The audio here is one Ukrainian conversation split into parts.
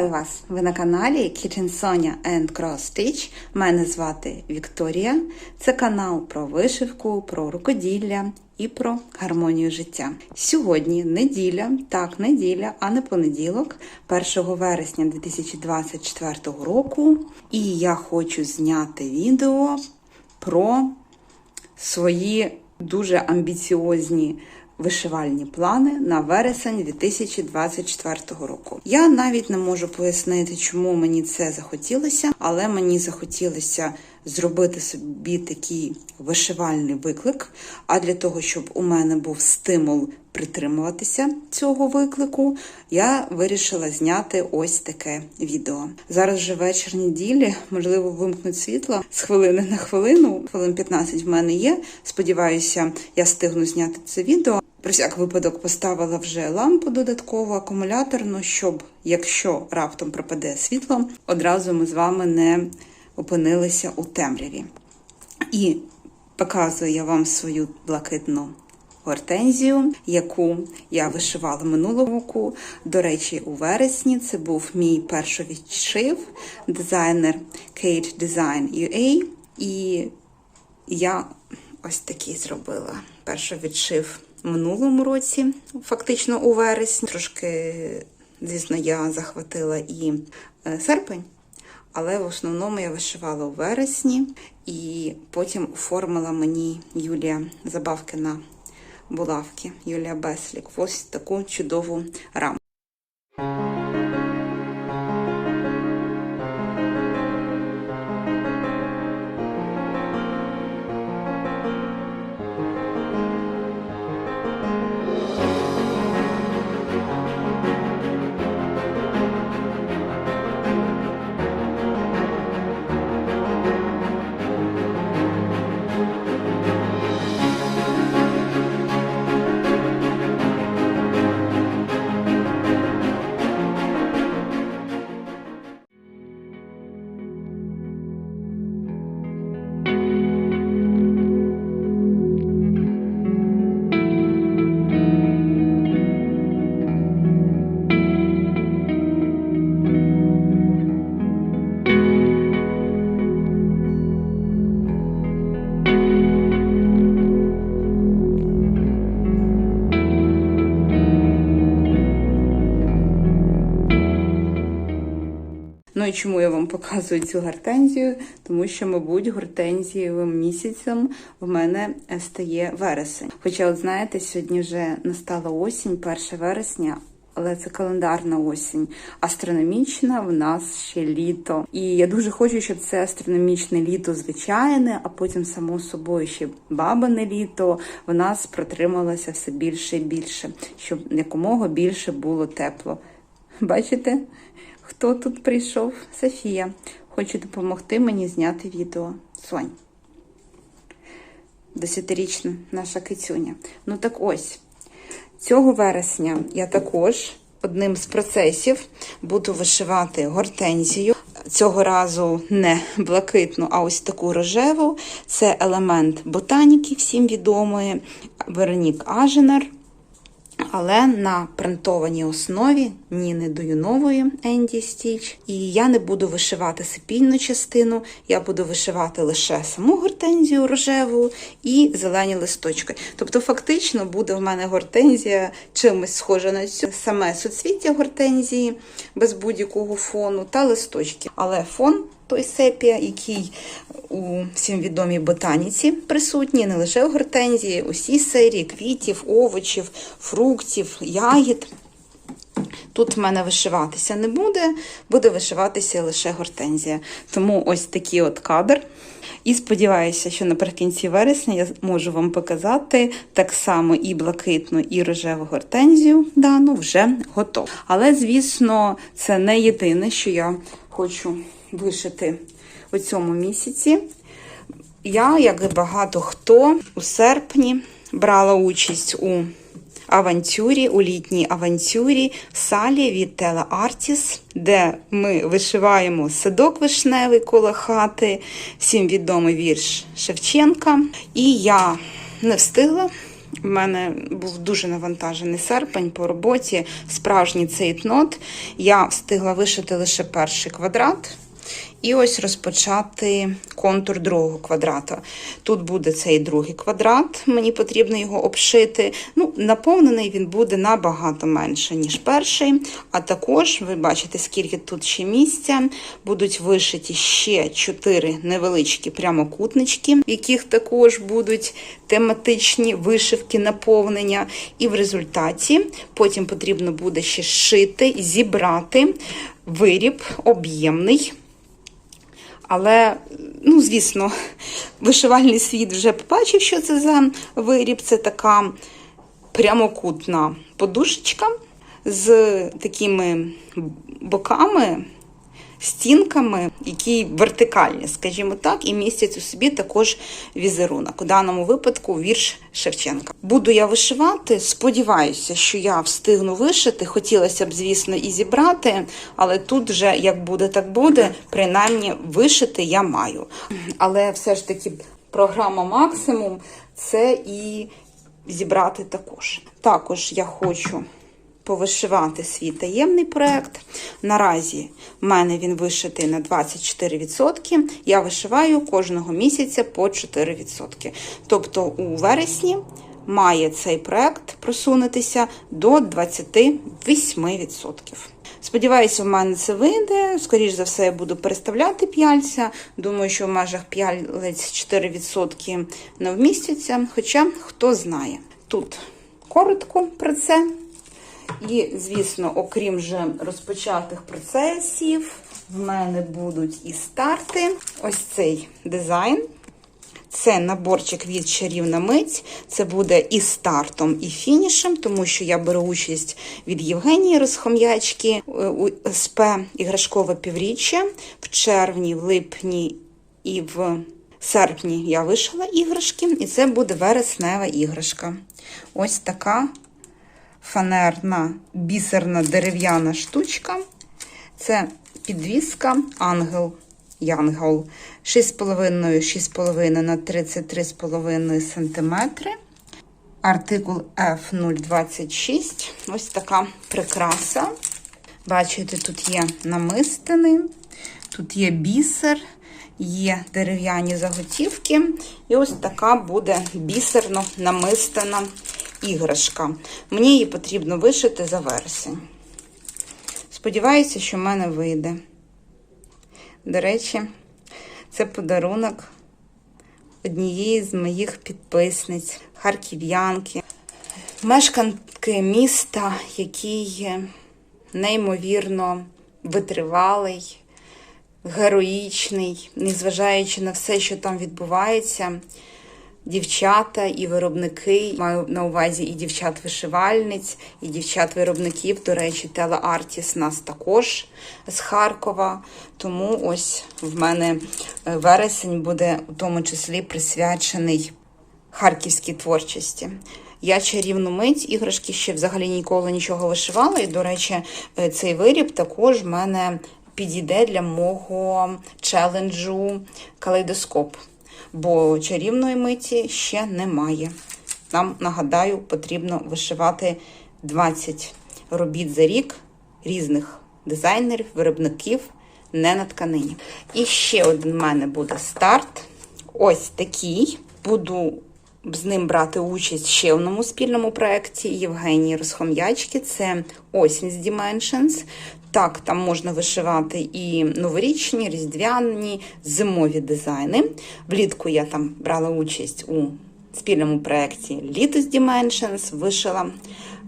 Вітаю вас! Ви на каналі Kitchen Sonia and Cross Stitch. Мене звати Вікторія. Це канал про вишивку, про рукоділля і про гармонію життя. Сьогодні неділя, так, неділя, а не понеділок, 1 вересня 2024 року. І я хочу зняти відео про свої дуже амбіціозні вишивальні плани на вересень 2024 року. Я навіть не можу пояснити, чому мені це захотілося, але мені захотілося зробити собі такий вишивальний виклик. А для того, щоб у мене був стимул притримуватися цього виклику, я вирішила зняти ось таке відео. Зараз вже вечір неділі, можливо, вимкнуть світло з хвилини на хвилину. Хвилин 15 в мене є. Сподіваюся, я встигну зняти це відео. Про всяк випадок поставила вже лампу додаткову акумуляторну, щоб, якщо раптом пропаде світло, одразу ми з вами не опинилися у темряві. І показую я вам свою блакитну гортензію, яку я вишивала минулого року. До речі, у вересні це був мій перший відшив, дизайнер Kate Design UA. І я ось такий зробила. Перший відшив минулому році, фактично у вересні. Трошки, звісно, я захватила і е, серпень. Але в основному я вишивала у вересні, і потім оформила мені Юлія Забавкина булавки, Юлія Беслік. Ось таку чудову раму. І чому я вам показую цю гортензію? Тому що, мабуть, гортензієвим місяцем в мене стає вересень. Хоча, от знаєте, сьогодні вже настала осінь, 1 вересня. Але це календарна осінь, астрономічна в нас ще літо. І я дуже хочу, щоб це астрономічне літо звичайне, а потім, само собою, ще бабине літо в нас протрималося все більше і більше, щоб якомога більше було тепло. Бачите? Хто тут прийшов? Софія. Хоче допомогти мені зняти відео. Сонь. Десятирічна наша кицюня. Ну так ось, цього вересня я також одним з процесів буду вишивати гортензію. Цього разу не блакитну, а ось таку рожеву. Це елемент ботаніки, всім відомої, Веронік Аженар. Але на принтованій основі Ніни Дуюнової Енді Стіч. І я не буду вишивати сипільну частину, я буду вишивати лише саму гортензію рожеву і зелені листочки. Тобто, фактично, буде в мене гортензія чимось схожа на цю саме суцвіття гортензії без будь-якого фону та листочки. Але фон той сепія, який у всім відомій ботаніці присутній, не лише в гортензії, усі серії квітів, овочів, фруктів, ягід. Тут в мене вишиватися не буде, буде вишиватися лише гортензія. Тому ось такий от кадр. І сподіваюся, що наприкінці вересня я можу вам показати так само і блакитну, і рожеву гортензію дану вже готову. Але, звісно, це не єдине, що я хочу вишити у цьому місяці. Я, як і багато хто, у серпні брала участь у авантюрі, у літній авантюрі салі від Тела де ми вишиваємо садок вишневий коло хати, всім відомий вірш Шевченка. І я не встигла В мене був дуже навантажений серпень по роботі, справжній цейтнот. Я встигла вишити лише перший квадрат. І ось розпочати контур другого квадрата. Тут буде цей другий квадрат, мені потрібно його обшити. Ну, наповнений він буде набагато менше, ніж перший. А також, ви бачите, скільки тут ще місця. Будуть вишиті ще чотири невеличкі прямокутнички, в яких також будуть тематичні вишивки наповнення. І в результаті потім потрібно буде ще шити, зібрати виріб об'ємний. Але, ну, звісно, вишивальний світ вже побачив, що це за виріб. Це така прямокутна подушечка з такими боками, стінками, які вертикальні, скажімо так, і містять у собі також візерунок. У даному випадку вірш Шевченка. Буду я вишивати. Сподіваюся, що я встигну вишити. Хотілося б, звісно, і зібрати, але тут вже як буде, так буде. Принаймні, вишити я маю. Але все ж таки програма максимум це і зібрати також. Також я хочу повишивати свій таємний проект. Наразі в мене він вишитий на 24%. Я вишиваю кожного місяця по 4%. Тобто у вересні має цей проект просунутися до 28%. Сподіваюся, в мене це вийде. Скоріше за все, я буду переставляти п'яльця. Думаю, що в межах п'ялець 4% не вмістяться. Хоча хто знає. Тут коротко про це. І, звісно, окрім же розпочатих процесів, в мене будуть і старти. Ось цей дизайн. Це наборчик від чарівна мить. Це буде і стартом, і фінішем, тому що я беру участь від Євгенії Розхом'ячки у СП іграшкове півріччя. В червні, в липні і в серпні я вишила іграшки, і це буде вереснева іграшка. Ось така фанерна бісерна дерев'яна штучка. Це підвіска ангел. Янгол 6,5-6,5 на 33,5 см. Артикул F026. Ось така прикраса. Бачите, тут є намистини, тут є бісер, є дерев'яні заготівки. І ось така буде бісерно намистена іграшка. Мені її потрібно вишити за вересень. Сподіваюся, що в мене вийде. До речі, це подарунок однієї з моїх підписниць, харків'янки, мешканки міста, який неймовірно витривалий, героїчний, незважаючи на все, що там відбувається. Дівчата і виробники, маю на увазі і дівчат-вишивальниць, і дівчат-виробників. До речі, Тела Артіс нас також з Харкова. Тому ось в мене вересень буде у тому числі присвячений харківській творчості. Я чарівну мить іграшки ще взагалі ніколи нічого вишивала. І, до речі, цей виріб також в мене підійде для мого челенджу калейдоскоп бо чарівної миті ще немає. Нам, нагадаю, потрібно вишивати 20 робіт за рік різних дизайнерів, виробників, не на тканині. І ще один в мене буде старт. Ось такий. Буду з ним брати участь ще в одному спільному проєкті Євгенії Розхом'ячки. Це Осінь з Dimensions. Так, там можна вишивати і новорічні, різдвяні, зимові дизайни. Влітку я там брала участь у спільному проєкті з Dimensions, вишила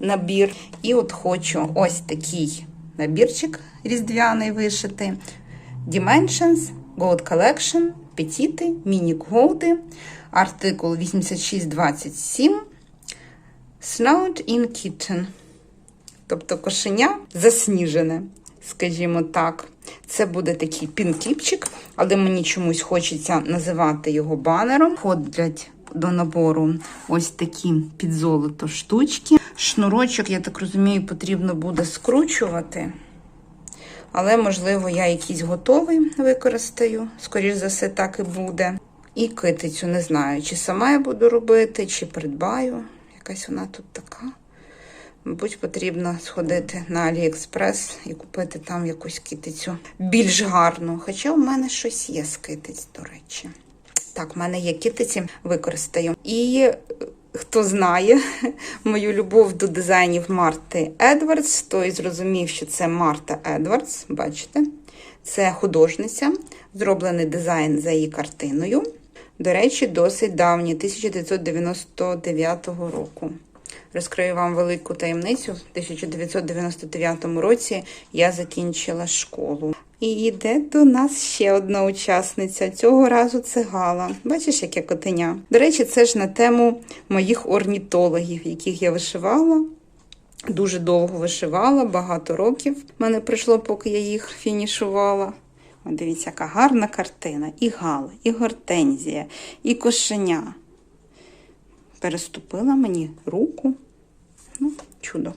набір. І от хочу ось такий набірчик різдвяний вишити. Dimensions, Gold Collection, петіти, міні-голди, артикул 8627, Snowed in Kitten. Тобто кошеня засніжене, скажімо так. Це буде такий пінкліпчик, але мені чомусь хочеться називати його банером. Входять до набору ось такі під золото штучки. Шнурочок, я так розумію, потрібно буде скручувати. Але, можливо, я якийсь готовий використаю. Скоріше за все, так і буде. І китицю не знаю, чи сама я буду робити, чи придбаю якась вона тут така. Мабуть, потрібно сходити на Аліекспрес і купити там якусь китицю більш гарну. Хоча в мене щось є з китиць, до речі. Так, в мене є китиці, використаю. І е, хто знає мою любов до дизайнів Марти Едвардс, той зрозумів, що це Марта Едвардс, бачите? Це художниця, зроблений дизайн за її картиною. До речі, досить давній, 1999 року. Розкрию вам велику таємницю. В 1999 році я закінчила школу. І йде до нас ще одна учасниця. Цього разу це Гала. Бачиш, яке котеня? До речі, це ж на тему моїх орнітологів, яких я вишивала. Дуже довго вишивала, багато років мене прийшло, поки я їх фінішувала. О, дивіться, яка гарна картина. І Гала, і гортензія, і кошеня. Переступила мені руку. Ну, чудо.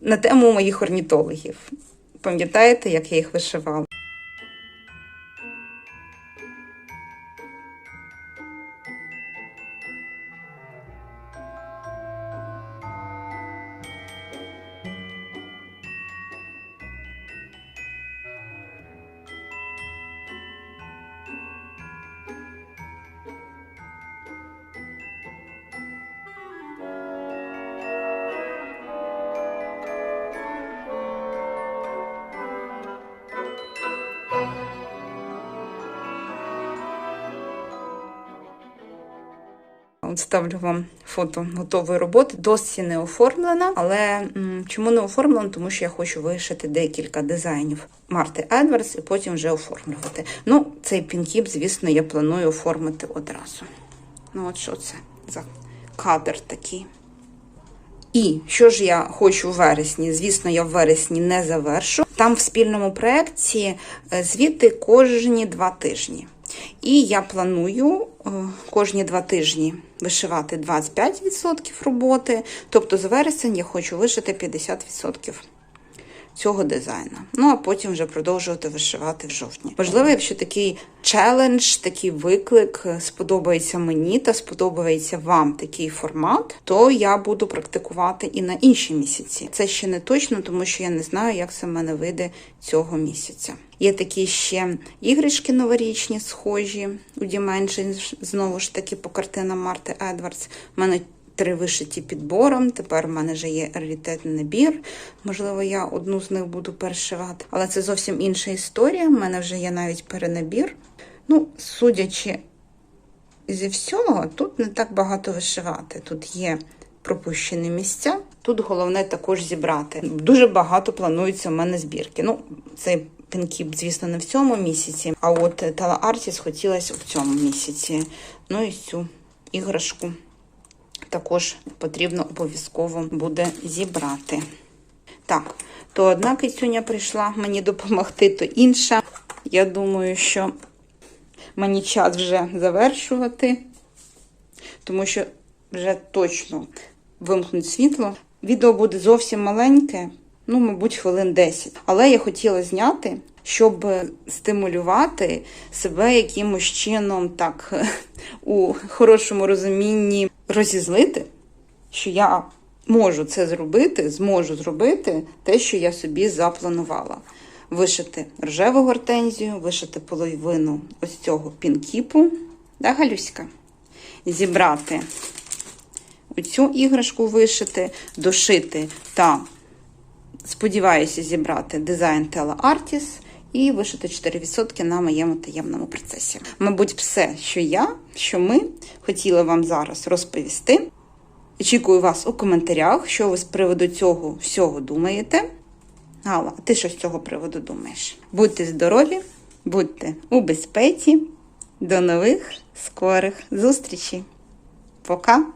На тему моїх орнітологів. Пам'ятаєте, як я їх вишивала? От ставлю вам фото готової роботи. Досі не оформлена, але чому не оформлена? Тому що я хочу вишити декілька дизайнів Марти Едвардс і потім вже оформлювати. Ну, цей пінкіп, звісно, я планую оформити одразу. Ну, от що це за кадр такий. І що ж я хочу в вересні? Звісно, я в вересні не завершу. Там в спільному проєкті е, звіти кожні два тижні. І я планую кожні два тижні вишивати 25% роботи. Тобто з вересень я хочу вишити 50% цього дизайну. Ну а потім вже продовжувати вишивати в жовтні. Можливо, якщо такий челендж, такий виклик е, сподобається мені та сподобається вам такий формат, то я буду практикувати і на інші місяці. Це ще не точно, тому що я не знаю, як це в мене вийде цього місяця. Є такі ще іграшки новорічні, схожі у Dimension, знову ж таки по картинам Марти Едвардс. У мене три вишиті підбором. Тепер в мене вже є раритетний набір. Можливо, я одну з них буду перешивати. Але це зовсім інша історія. У мене вже є навіть перенабір. Ну, судячи зі всього, тут не так багато вишивати. Тут є пропущені місця. Тут головне також зібрати. Дуже багато планується у мене збірки. Ну, цей пінкіп, звісно, не в цьому місяці, а от Тала Артіс хотілося в цьому місяці. Ну і цю іграшку також потрібно обов'язково буде зібрати. Так, то одна кицюня прийшла мені допомогти, то інша. Я думаю, що мені час вже завершувати, тому що вже точно вимкнуть світло. Відео буде зовсім маленьке, ну, мабуть, хвилин 10. Але я хотіла зняти, щоб стимулювати себе якимось чином, так, у хорошому розумінні розізлити, що я можу це зробити, зможу зробити те, що я собі запланувала. Вишити рожеву гортензію, вишити половину ось цього пінкіпу, да, Галюська? Зібрати оцю іграшку вишити, дошити та, сподіваюся, зібрати дизайн Tela Artis і вишити 4% на моєму таємному процесі. Мабуть, все, що я, що ми хотіли вам зараз розповісти. Очікую вас у коментарях, що ви з приводу цього всього думаєте. Гала, а ти що з цього приводу думаєш? Будьте здорові, будьте у безпеці. До нових скорих зустрічей. Пока!